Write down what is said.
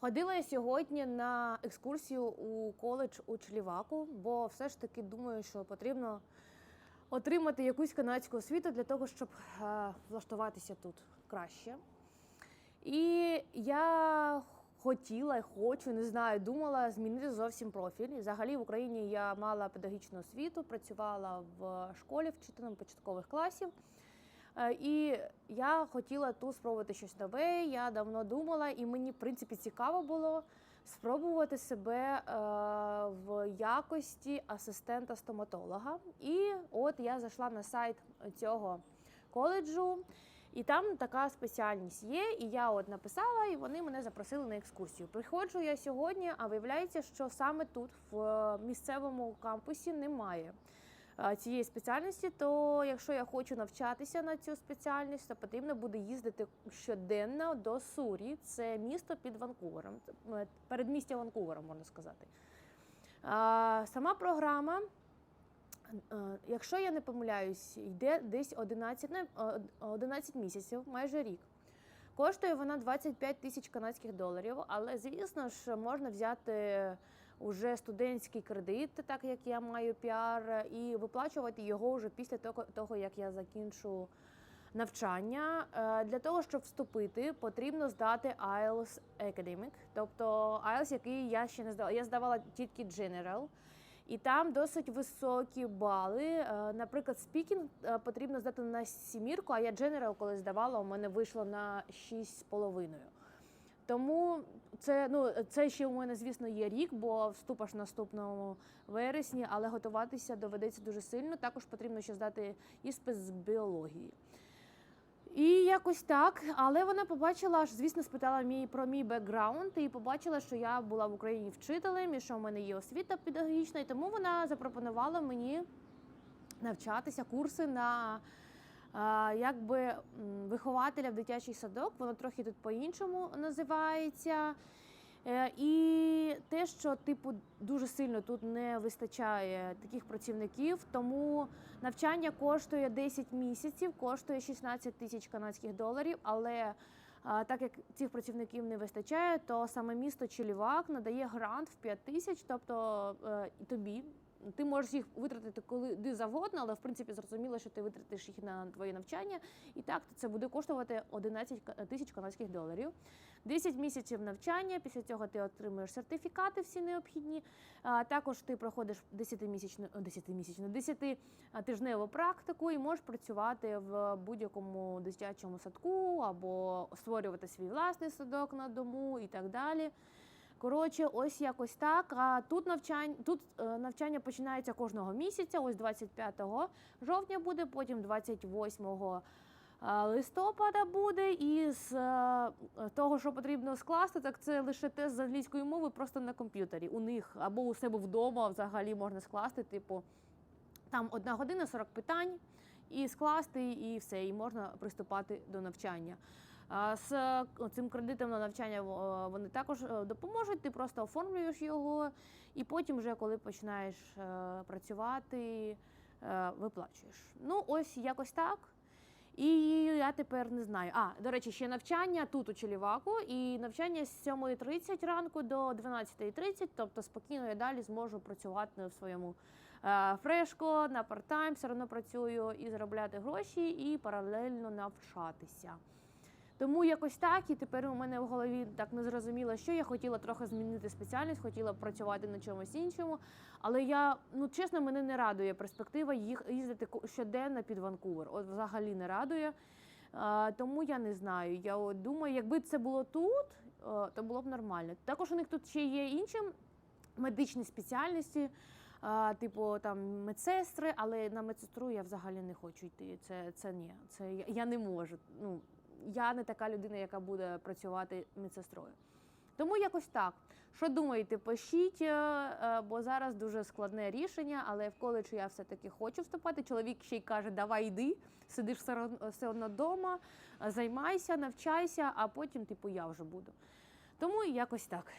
Ходила я сьогодні на екскурсію у коледж у Чиліваку, бо все ж таки думаю, що потрібно отримати якусь канадську освіту для того, щоб е, влаштуватися тут краще. І я хотіла хочу, не знаю, думала змінити зовсім профіль. Взагалі в Україні я мала педагогічну освіту, працювала в школі вчителем початкових класів. Е, І я хотіла тут спробувати щось нове. Я давно думала, і мені, в принципі, цікаво було спробувати себе е, в якості асистента стоматолога. І от я зайшла на сайт цього коледжу. І там така спеціальність є, і я от написала, і вони мене запросили на екскурсію. Приходжу я сьогодні, а виявляється, що саме тут, в місцевому кампусі, немає цієї спеціальності. То якщо я хочу навчатися на цю спеціальність, то потрібно буде їздити щоденно до Сурі. Це місто під Ванкувером, е, передмістя Ванкувера, можна сказати. Сама програма. Е, Якщо я не помиляюсь, йде десь 11, е, 11 місяців, майже рік. Коштує вона 25 тисяч канадських доларів, але звісно ж можна взяти уже студентський кредит, так як я маю піар, і виплачувати його вже після того, як я закінчу навчання. Е, Для того, щоб вступити, потрібно здати IELTS Academic, тобто IELTS, який я ще не здавала. Я здавала тільки General. І там досить високі бали. Е, Наприклад, спікінг е, потрібно здати на сімірку, а я General, коли здавала, у мене вийшло на 6,5. Тому це ну це ще у мене, звісно, є рік, бо вступаш наступному вересні, але готуватися доведеться дуже сильно. Також потрібно ще здати іспит з біології. І якось так, але вона побачила, аж, звісно, спитала мій про мій бекграунд і побачила, що я була в Україні вчителем і що в мене є освіта педагогічна, і тому вона запропонувала мені навчатися курси на якби вихователя в дитячий садок. Воно трохи тут по-іншому називається. Е, І те, що типу дуже сильно тут не вистачає таких працівників, тому навчання коштує 10 місяців, коштує 16 тисяч канадських доларів. Але так як цих працівників не вистачає, то саме місто Чилівак надає грант в 5 тисяч, тобто е, і тобі. Ти можеш їх витратити коли завгодно, але в принципі зрозуміло, що ти витратиш їх на твоє навчання. І так це буде коштувати 11 тисяч канадських доларів. 10 місяців навчання. Після цього ти отримуєш сертифікати всі необхідні. А також ти проходиш 10-місячну, 10-місячну, 10-тижневу практику і можеш працювати в будь-якому дитячому садку або створювати свій власний садок на дому і так далі. Коротше, ось якось так. А тут навчання, тут е, навчання починається кожного місяця. Ось 25 жовтня буде, потім 28 е, листопада буде. І з е, того, що потрібно скласти, так це лише тест з англійської мови просто на комп'ютері. У них або у себе вдома взагалі можна скласти, типу, там одна година 40 питань, і скласти, і все, і можна приступати до навчання. З цим кредитом на навчання вони також е, допоможуть. Ти просто оформлюєш його, і потім, вже коли починаєш е, працювати, е, виплачуєш. Ну, ось якось так. І я тепер не знаю. А, до речі, ще навчання тут у Челіваку, і навчання з 7.30 ранку до 12.30, тобто спокійно я далі зможу працювати в своєму фрешко, на парт-тайм, все одно працюю і заробляти гроші, і паралельно навчатися. Тому якось так, і тепер у мене в голові так не зрозуміло, що я хотіла трохи змінити спеціальність, хотіла працювати на чомусь іншому. Але я, ну чесно, мене не радує перспектива їх їздити щоденно під Ванкувер. От взагалі не радує. А, тому я не знаю. Я от думаю, якби це було тут, е, то було б нормально. Також у них тут ще є інші медичні спеціальності. Типу там медсестри, але на медсестру я взагалі не хочу йти. Це, це ні, це я, я не можу. Ну я не така людина, яка буде працювати медсестрою. Тому якось так. Що думаєте, пишіть, е, е, бо зараз дуже складне рішення, але в коледж я все-таки хочу вступати. Чоловік ще й каже, давай йди, сидиш все одно вдома, займайся, навчайся, а потім, типу, я вже буду. Тому якось так.